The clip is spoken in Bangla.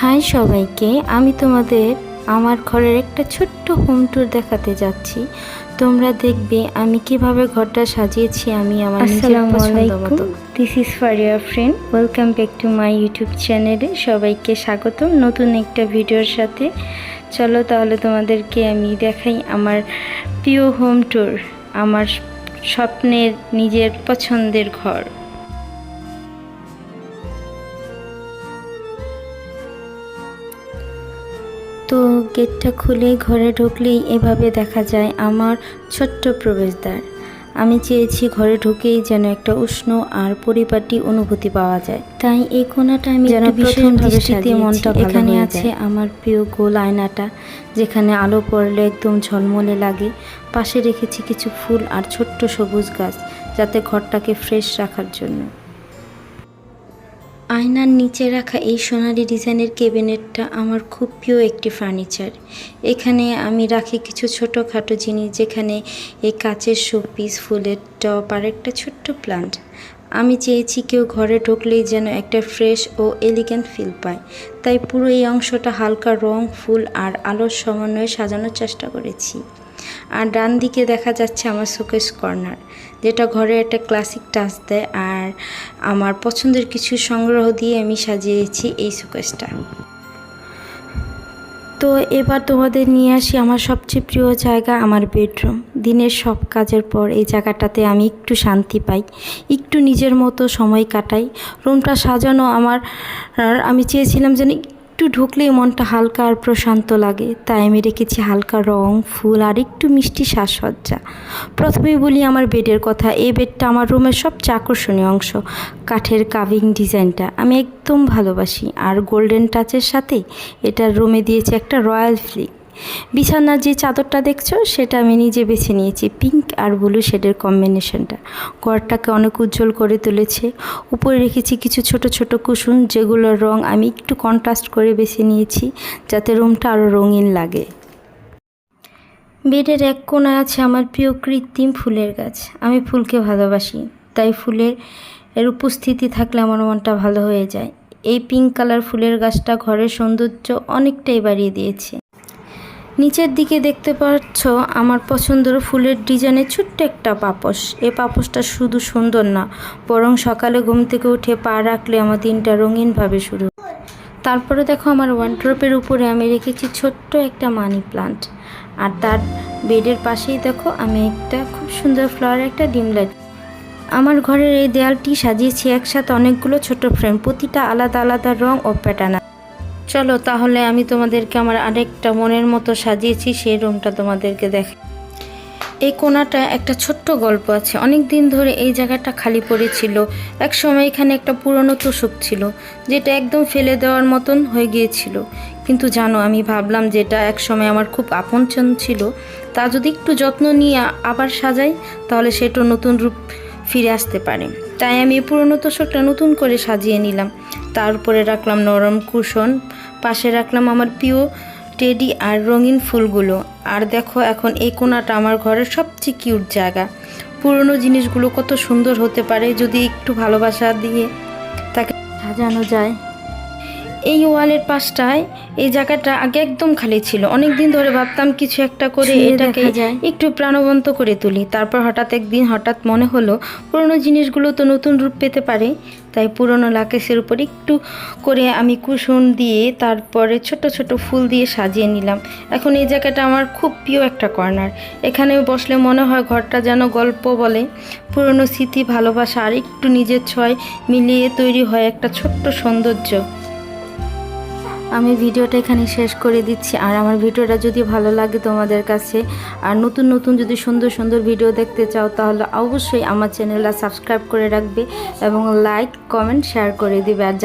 হাই সবাইকে আমি তোমাদের আমার ঘরের একটা ছোট্ট হোম ট্যুর দেখাতে যাচ্ছি। তোমরা দেখবে আমি কীভাবে ঘরটা সাজিয়েছি আমি আমার আসসালামু আলাইকুম। This is Fariya friend welcome back to my YouTube চ্যানেলে সবাইকে স্বাগতম নতুন একটা ভিডিওর সাথে। চলো তাহলে তোমাদেরকে আমি দেখাই আমার প্রিয় হোম ট্যুর আমার স্বপ্নের নিজের পছন্দের ঘর। গেটটা খুলে ঘরে ঢুকলেই এভাবে দেখা যায় আমার ছোট্ট প্রবেশদ্বার। আমি চেয়েছি ঘরে ঢুকেই যেন একটা উষ্ণ আর পরিপাটি অনুভূতি পাওয়া যায়। তাই এই কোণাটা আমি যেন প্রথম দৃষ্টিতে মনটা এখানে আছে আমার প্রিয় গোল আয়নাটা যেখানে আলো পড়লে একদম ঝলমলে লাগে। পাশে রেখেছি কিছু ফুল আর ছোট্ট সবুজ গাছ যাতে ঘরটাকে ফ্রেশ রাখার জন্য। আয়নার নিচে রাখা এই সোনালি ডিজাইনের কেবিনেটটা আমার খুব প্রিয় একটি ফার্নিচার। এখানে আমি রাখি কিছু ছোটোখাটো জিনিস, যেখানে এই কাচের শোপিস, ফুলের টপ আর একটা ছোট্ট প্লান্ট। আমি চেয়েছি কেউ ঘরে ঢুকলেই যেন একটা ফ্রেশ ও এলিগেন্ট ফিল পায়। তাই পুরো এই অংশটা হালকা রং, ফুল আর আলোর সমন্বয়ে সাজানোর চেষ্টা করেছি। আর ডান দিকে দেখা যাচ্ছে আমার শোকেস কর্নার, যেটা ঘরে একটা ক্লাসিক টাচ দেয় আর আমার পছন্দের কিছু সংগ্রহ দিয়ে আমি সাজিয়েছি এই শোকেসটা। তো এবার তোমাদের নিয়ে আসি আমার সবচেয়ে প্রিয় জায়গা, আমার বেডরুম। দিনের সব কাজের পর এই জায়গাটাতে আমি একটু শান্তি পাই, একটু নিজের মতো সময় কাটাই। রুমটা সাজানো আমার আমি চেয়েছিলাম যেন একটু ঢুকলেই মনটা হালকা আর প্রশান্ত লাগে। তাই আমি রেখেছি হালকা রং, ফুল আর একটু মিষ্টি সাজসজ্জা। প্রথমেই বলি আমার বেডের কথা, এই বেডটা আমার রুমের সবচেয়ে আকর্ষণীয় অংশ, কাঠের কাভিং ডিজাইনটা। আমি একদম ভালোবাসি। আর গোল্ডেন টাচের সাথে এটার রুমে দিয়েছি একটা রয়্যাল ফ্লিক। বিছানার যে চাদরটা দেখছ, সেটা আমি নিজে বেছে নিয়েছি। পিঙ্ক আর ব্লু শেডের কম্বিনেশনটা। ঘরটাকে অনেক উজ্জ্বল করে তুলেছে। উপরে রেখেছি কিছু ছোট ছোট কুসুম যেগুলোর রং আমি একটু কন্ট্রাস্ট করে বেছে নিয়েছি, যাতে রুমটা আরও রঙিন লাগে। বেডের এক কোণায় আছে আমার প্রিয় কৃত্রিম ফুলের গাছ। আমি ফুলকে ভালোবাসি, তাই ফুলের এর উপস্থিতি থাকলে আমার মনটা ভালো হয়ে যায়। এই পিঙ্ক কালার ফুলের গাছটা ঘরের সৌন্দর্য অনেকটাই বাড়িয়ে দিয়েছে। নিচের দিকে দেখতে পাচ্ছ আমার পছন্দের ফুলের ডিজাইনের ছোট্ট একটা পাপোশ। এ পাপোশটা শুধু সুন্দর না, বরং সকালে ঘুম থেকে উঠে পা রাখলে আমার দিনটা রঙিনভাবে শুরু। তারপরে দেখো আমার ওয়ার্ড্রপের উপরে আমি রেখেছি ছোট্ট একটা মানি প্লান্ট আর তার বেডের পাশেই দেখো আমি একটা খুব সুন্দর ফ্লাওয়ার একটা ডিম লাইট আমার ঘরের এই দেয়ালটি সাজিয়েছি একসাথে অনেকগুলো ছোট ফ্রেম প্রতিটা আলাদা আলাদা রং ও প্যাটার্ন চলো তাহলে আমি তোমাদেরকে আমার আরেকটা মনের মতো সাজিয়েছি, সেই রুমটা তোমাদেরকে দেখ এই কোণাটা একটা ছোট্ট গল্প আছে। অনেক দিন ধরে এই জায়গাটা খালি পড়েছিল এক সময় এখানে একটা পুরনো তোষক ছিল, যেটা একদম ফেলে দেওয়ার মতন হয়ে গিয়েছিল। কিন্তু জানো, আমি ভাবলাম যেটা এক সময় আমার খুব আপনজন ছিল, তা যদি একটু যত্ন নিয়ে আবার সাজাই, তাহলে সেটা নতুন রূপ ফিরে আসতে পারে। তাই আমি পুরনো তোষকটা নতুন করে সাজিয়ে নিলাম। তার উপরে রাখলাম নরম কুশন, পাশে রাখলাম আমার প্রিয় টেডি আর রঙিন ফুলগুলো। আর দেখো এখন এই কোনাটা আমার ঘরের সবচেয়ে কিউট জায়গা। পুরনো জিনিসগুলো কত সুন্দর হতে পারে যদি একটু ভালোবাসা দিয়ে তাকে সাজানো যায়। এই ওয়ালের পাশটায় এই জায়গাটা আগে একদম খালি ছিল। অনেক দিন ধরে ভাবতাম কিছু একটা করে এটাকে একটু প্রাণবন্ত করে তুলি। তারপর হঠাৎ একদিন হঠাৎ মনে হলো পুরনো জিনিসগুলো তো নতুন রূপ পেতে পারে। তাই পুরনো লাকেশের উপর একটু করে আমি কুশন দিয়ে তারপরে ছোট ছোট ফুল দিয়ে সাজিয়ে নিলাম। এখন এই জায়গাটা আমার খুব প্রিয় একটা কর্নার। এখানে বসলে মনে হয় ঘরটা যেন গল্প বলে। পুরনো স্মৃতি ভালোবাসা আর একটু নিজের ছয় মিলিয়ে তৈরি হয় একটা ছোট্ট সৌন্দর্য। আমি ভিডিওটা এখানে শেষ করে দিচ্ছি। আর আমার ভিডিওটা যদি ভালো লাগে তোমাদের কাছে, আর নতুন নতুন যদি সুন্দর সুন্দর ভিডিও দেখতে চাও, তাহলে অবশ্যই আমার চ্যানেলটা সাবস্ক্রাইব করে রাখবে এবং লাইক, কমেন্ট, শেয়ার করে দিবে। আর